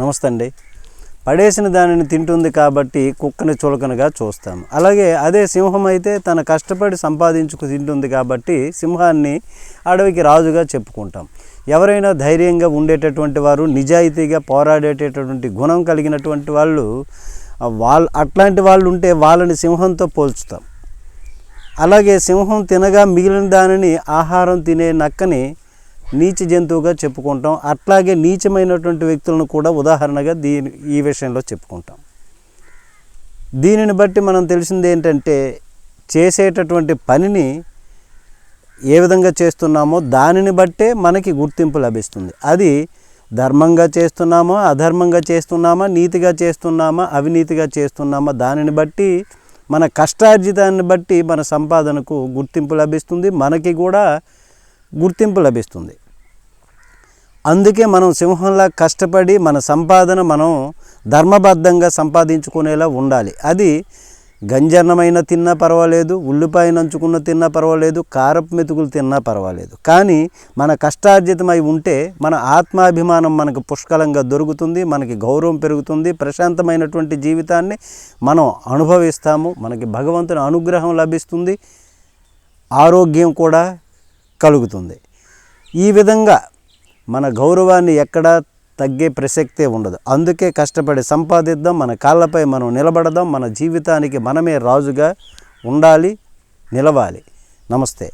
నమస్తే అండి పడేసిన దానిని తింటుంది కాబట్టి కుక్కని చులకనగా చూస్తాము. అలాగే అదే సింహం అయితే తన కష్టపడి సంపాదించుకు తింటుంది కాబట్టి సింహాన్ని అడవికి రాజుగా చెప్పుకుంటాం. ఎవరైనా ధైర్యంగా ఉండేటటువంటి వారు నిజాయితీగా పోరాడేటటువంటి గుణం కలిగినటువంటి వాళ్ళు వాళ్ళ అట్లాంటి వాళ్ళు ఉంటే వాళ్ళని సింహంతో పోల్చుతాం. అలాగే సింహం తినగా మిగిలిన దానిని ఆహారం తినే నక్కని నీచ జంతువుగా చెప్పుకుంటాం. అట్లాగే నీచమైనటువంటి వ్యక్తులను కూడా ఉదాహరణగా దీని ఈ విషయంలో చెప్పుకుంటాం. దీనిని బట్టి మనం తెలిసింది ఏంటంటే చేసేటటువంటి పనిని ఏ విధంగా చేస్తున్నామో దానిని బట్టే మనకి గుర్తింపు లభిస్తుంది. అది ధర్మంగా చేస్తున్నామా అధర్మంగా చేస్తున్నామా నీతిగా చేస్తున్నామా అవినీతిగా చేస్తున్నామా దానిని బట్టి మన కష్టార్జితాన్ని బట్టి మన సంపాదనకు గుర్తింపు లభిస్తుంది. మనకి కూడా గుర్తింపు లభిస్తుంది. అందుకే మనం సింహంలా కష్టపడి మన సంపాదన మనం ధర్మబద్ధంగా సంపాదించుకునేలా ఉండాలి. అది గంజన్నమైన తిన్నా పర్వాలేదు ఉల్లిపాయ నంచుకున్న తిన్నా పర్వాలేదు కారపు మెతుకులు తిన్నా పర్వాలేదు. కానీ మన కష్టార్జితమై ఉంటే మన ఆత్మాభిమానం మనకు పుష్కలంగా దొరుకుతుంది మనకి గౌరవం పెరుగుతుంది ప్రశాంతమైనటువంటి జీవితాన్ని మనం అనుభవిస్తాము మనకి భగవంతుని అనుగ్రహం లభిస్తుంది ఆరోగ్యం కూడా కలుగుతుంది. ఈ విధంగా మన గౌరవాన్ని ఎక్కడా తగ్గే ప్రసక్తే ఉండదు. అందుకే కష్టపడి సంపాదిద్దాం మన కాళ్ళపై మనం నిలబడదాం మన జీవితానికి మనమే రాజుగా ఉండాలి నిలవాలి. నమస్తే.